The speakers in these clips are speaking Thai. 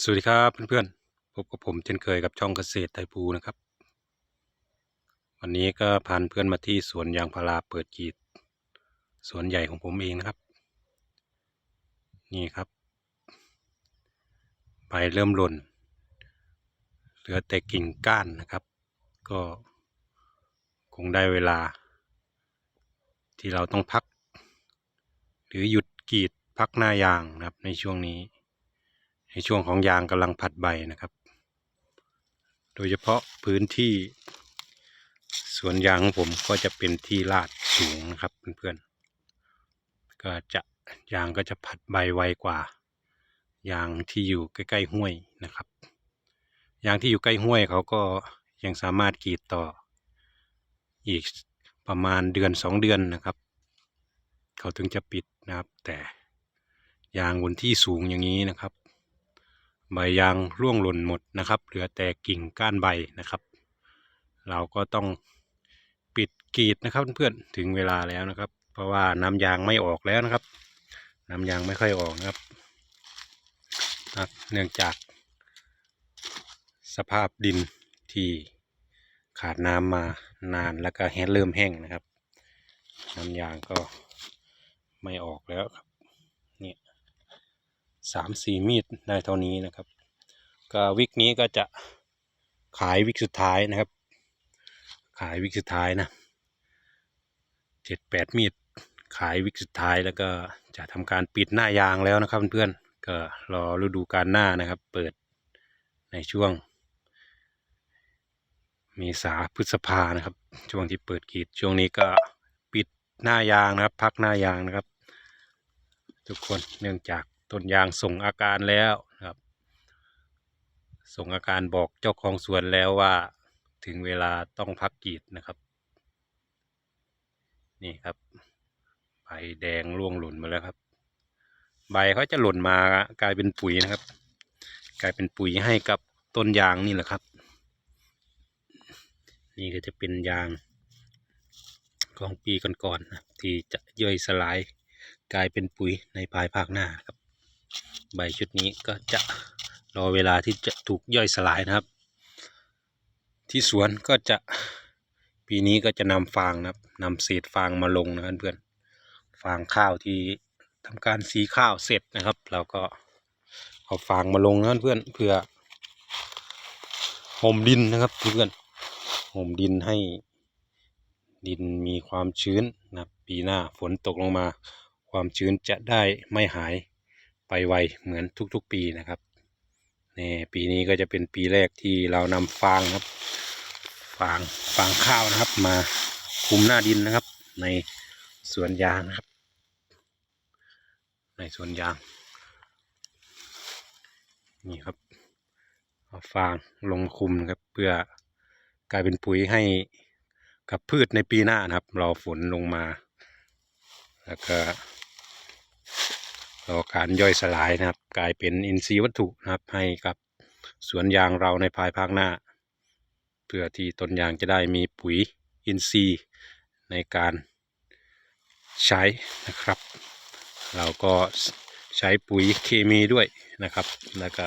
สวัสดีครับเพื่อนๆพบกับผมเช่นเคยกับช่องเกษตรไทยภูนะครับ วันนี้ก็พาเพื่อนมาที่สวนยางพาราเปิดกีดสวนใหญ่ของผมเองนะครับ นี่ครับ ใบเริ่มหล่น เหลือแต่กิ่งก้านนะครับ ก็คงได้เวลา ที่เราต้องพัก หรือหยุดกีดพักหน้ายางนะครับในช่วงนี้ ในช่วงของยางกำลังผัดใบนะครับ โดยเฉพาะพื้นที่สวนยางของผมก็จะเป็นที่ลาดสูงนะครับเพื่อนๆก็จะยางก็จะผัดใบไวกว่า ยางที่อยู่ใกล้ๆห้วยนะครับ ยางที่อยู่ใกล้ห้วยเขาก็ยังสามารถกรีดต่อ อีกประมาณเดือนสองเดือนนะครับ เขาถึงจะปิดนะครับ แต่ยางบนที่สูงอย่างนี้นะครับ ใบยางร่วงหล่นหมดนะครับ เหลือแต่กิ่งก้านใบนะครับ เราก็ต้องปิดกรีดนะครับเพื่อนๆถึงเวลาแล้วนะครับ เพราะว่าน้ำยางไม่ออกแล้วนะครับ น้ำยางไม่ค่อยออกนะครับเนื่องจาก สภาพดินที่ขาดน้ำมานานแล้วก็แห้งเริ่มแห้งนะครับ น้ำยางก็ไม่ออกแล้วครับ สามสี่มีดได้เท่านี้นะครับ ก็วิกนี้ก็จะขายวิกสุดท้ายนะครับ ขายวิกสุดท้ายนะเจ็ดแปดมีดขายวิกสุดท้ายแล้วก็จะทำการปิดหน้ายางแล้วนะครับเพื่อนๆก็รอฤดูกาลหน้านะครับ เปิดในช่วง เมษาพฤษภานะครับ ช่วงที่เปิดกีดช่วงนี้ก็ปิดหน้ายางนะครับ พักหน้ายางนะครับ ทุกคนเนื่องจาก ต้นยางส่งอาการแล้วครับ ส่งอาการบอกเจ้าของสวนแล้วว่าถึงเวลาต้องพักกรีดนะครับ นี่ครับใบแดงร่วงหล่นมาแล้วครับ ใบเขาจะหล่นมากลายเป็นปุ๋ยนะครับ กลายเป็นปุ๋ยให้กับต้นยางนี่แหละครับ นี่ก็จะเป็นยางของปีก่อนๆนะที่จะย่อยสลายกลายเป็นปุ๋ยในภายภาคหน้าครับ ใบชุดนี้ก็จะรอเวลาที่จะถูกย่อยสลายนะครับ ที่สวนก็จะปีนี้ก็จะนำฟางนะครับนำเศษฟางมาลงนะเพื่อนๆฟางข้าวที่ทำการสีข้าวเสร็จนะครับ เราก็เอาฟางมาลงนะเพื่อนๆเพื่อห่มดินนะครับเพื่อนๆห่มดินให้ดินมีความชื้นนะปีหน้าฝนตกลงมา ความชื้นจะได้ไม่หาย ไปไวเหมือนทุกๆปีนะครับนี่ปีนี้ก็จะเป็นปีแรกที่เรานำฟางครับฟางฟางข้าวนะครับ มาคุมหน้าดินนะครับ ในสวนยางนะครับ ในสวนยาง นี่ครับเอาฟางลงคุมนะครับเพื่อกลายเป็นปุ๋ยให้กับพืชในปีหน้านะครับรอฝนลงมา แล้วก็ รอการย่อยสลายนะครับ กลายเป็นอินทรีย์วัตถุนะครับ ให้กับสวนยางเราในภายภาคหน้า เพื่อที่ต้นยางจะได้มีปุ๋ยอินทรีย์ในการใช้นะครับ เราก็ใช้ปุ๋ยเคมีด้วยนะครับ แล้วก็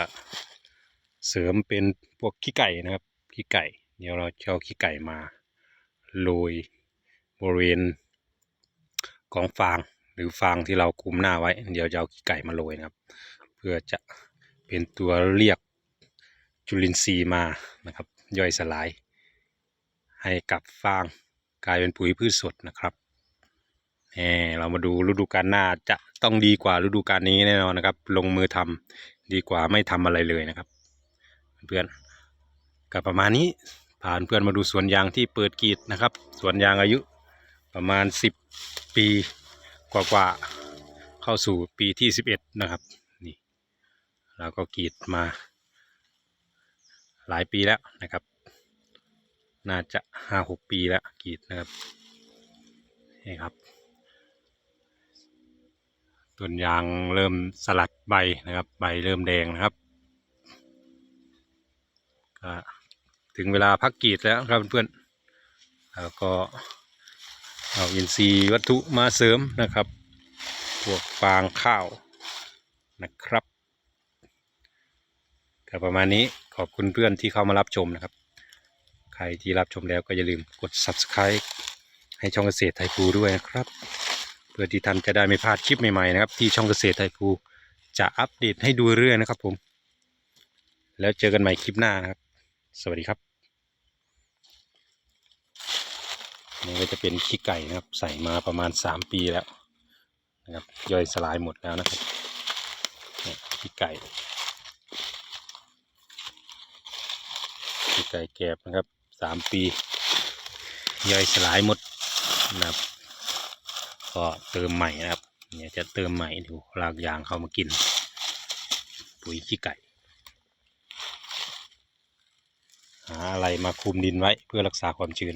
เสริมเป็นพวกขี้ไก่นะครับขี้ไก่ เดี๋ยวเราเอาขี้ไก่มาโรยบริเวณของฟาง หรือฟางที่เราคุมหน้าไว้ เดี๋ยวจะเอาขี้ไก่มาโรยนะครับ เพื่อจะเป็นตัวเรียกจุลินทรีย์มานะครับ ย่อยสลาย ให้กับฟางกลายเป็นปุ๋ยพืชสดนะครับแหมเรามาดูฤดูกาลหน้าจะต้องดีกว่าฤดูกาลนี้แน่นอนนะครับ ลงมือทำดีกว่าไม่ทำอะไรเลยนะครับ เพื่อนกับประมาณนี้ผ่านเพื่อนมาดูสวนยางที่เปิดกรีดนะครับ สวนยางอายุประมาณสิบปี กว่าๆเข้าสู่ปีที่สิบเอ็ดนะครับนี่เราก็กรีดมา หลายปีแล้วนะครับ น่าจะห้าหกปีแล้วกรีดนะครับนี่ครับต้นยางเริ่มสลัดใบนะครับ ใบเริ่มแดงนะครับก็ถึงเวลาพักกรีดแล้วครับเพื่อนๆแล้วก็ เอาอินทรีย์วัตถุมาเสริมนะครับ พวกฟางข้าวนะครับก็ประมาณนี้ขอบคุณเพื่อนที่เข้ามารับชมนะครับ ใครที่รับชมแล้วก็อย่าลืมกด subscribe ให้ช่องเกษตรไทยภูด้วยนะครับ เพื่อที่ท่านจะได้ไม่พลาดคลิปใหม่ๆนะครับ ที่ช่องเกษตรไทยภูจะอัปเดตให้ดูเรื่อยนะครับผม แล้วเจอกันใหม่คลิปหน้านะครับ สวัสดีครับ นี่ก็จะเป็นขี้ไก่นะครับ ใส่มาประมาณ 3 ปีแล้วนะครับย่อยสลายหมดแล้วนะครับขี้ไก่ขี้ไก่แกบนะครับ 3 ปี ย่อยสลายหมดนะครับก็เติมใหม่นะครับเนี่ยจะเติมใหม่ดูรากยางเข้ามากิน ปุ๋ยขี้ไก่หาอะไรมาคุมดินไว้เพื่อรักษาความชื้น